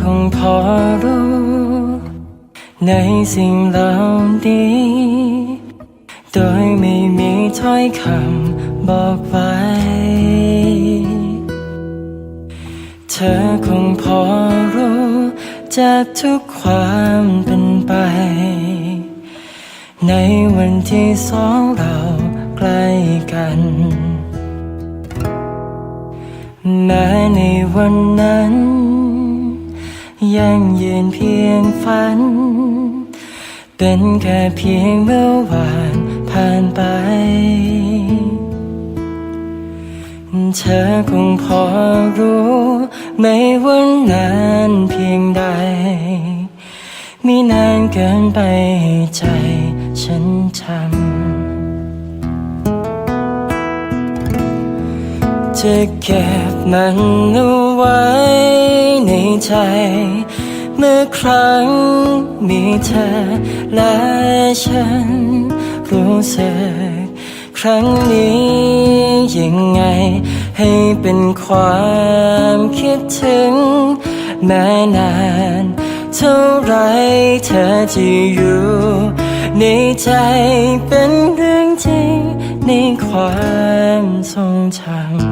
คงพอรู้ ในสิ่งเหล่านี้ โดยไม่มีถ้อยคำบอกไว้ เธอคงพอรู้ จากทุกความเป็นไป ในวันที่สองเราใกล้กันแม้ในวันนั้น ยังยืนเพียงฝัน เป็นแค่เพียงเมื่อวานผ่านไป เธอคงพอรู้ไม่ว่านานเพียงใด มีนานเกินไปใใจฉันจำจะเก็บมันเอาไว้ในใจ มื่อครั้งมีเธอและฉันรู้สึกครั้งนี้ยังไง ให้เป็นความคิดถึง แม้นาน เท่าไรเธอจะอยู่ ในใจเป็นเรื่องจริงในความทรงจำ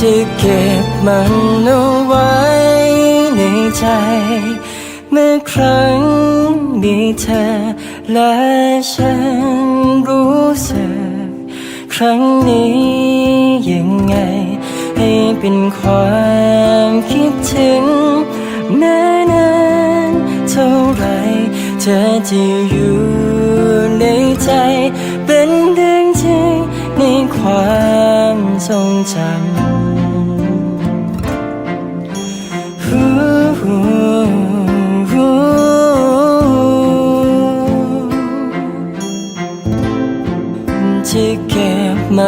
จะเก็บมันเอาไว้ในใจ เมื่อครั้งมีเธอและฉันรู้สึก ครั้งนี้ยังไง ให้เป็นความคิดถึงแม้นานเท่าไรเธอจะอยู่ในใจ เป็นเรื่องจริงในความทรงจำ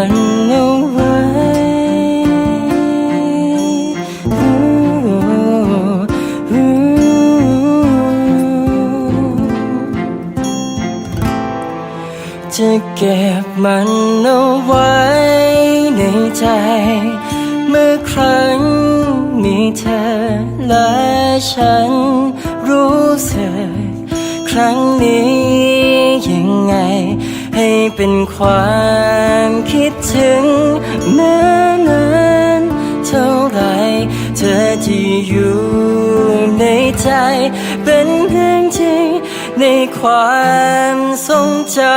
มันเอาไว้จะเก็บมันเอาไว้ในใจ เมื่อครั้งมีเธอและฉันรู้สึกครั้งนี้ยังไงให้เป็นความ ถึงแม้นานเท่าไรเธอจะอยู่ในใจ เป็นเรื่องจริงในความทรงจำ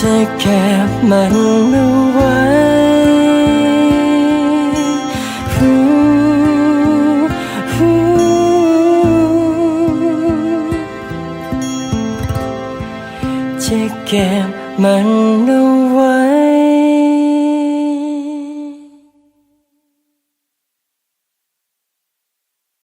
จะเก็บมันเอาไว้ เก็บมันเอา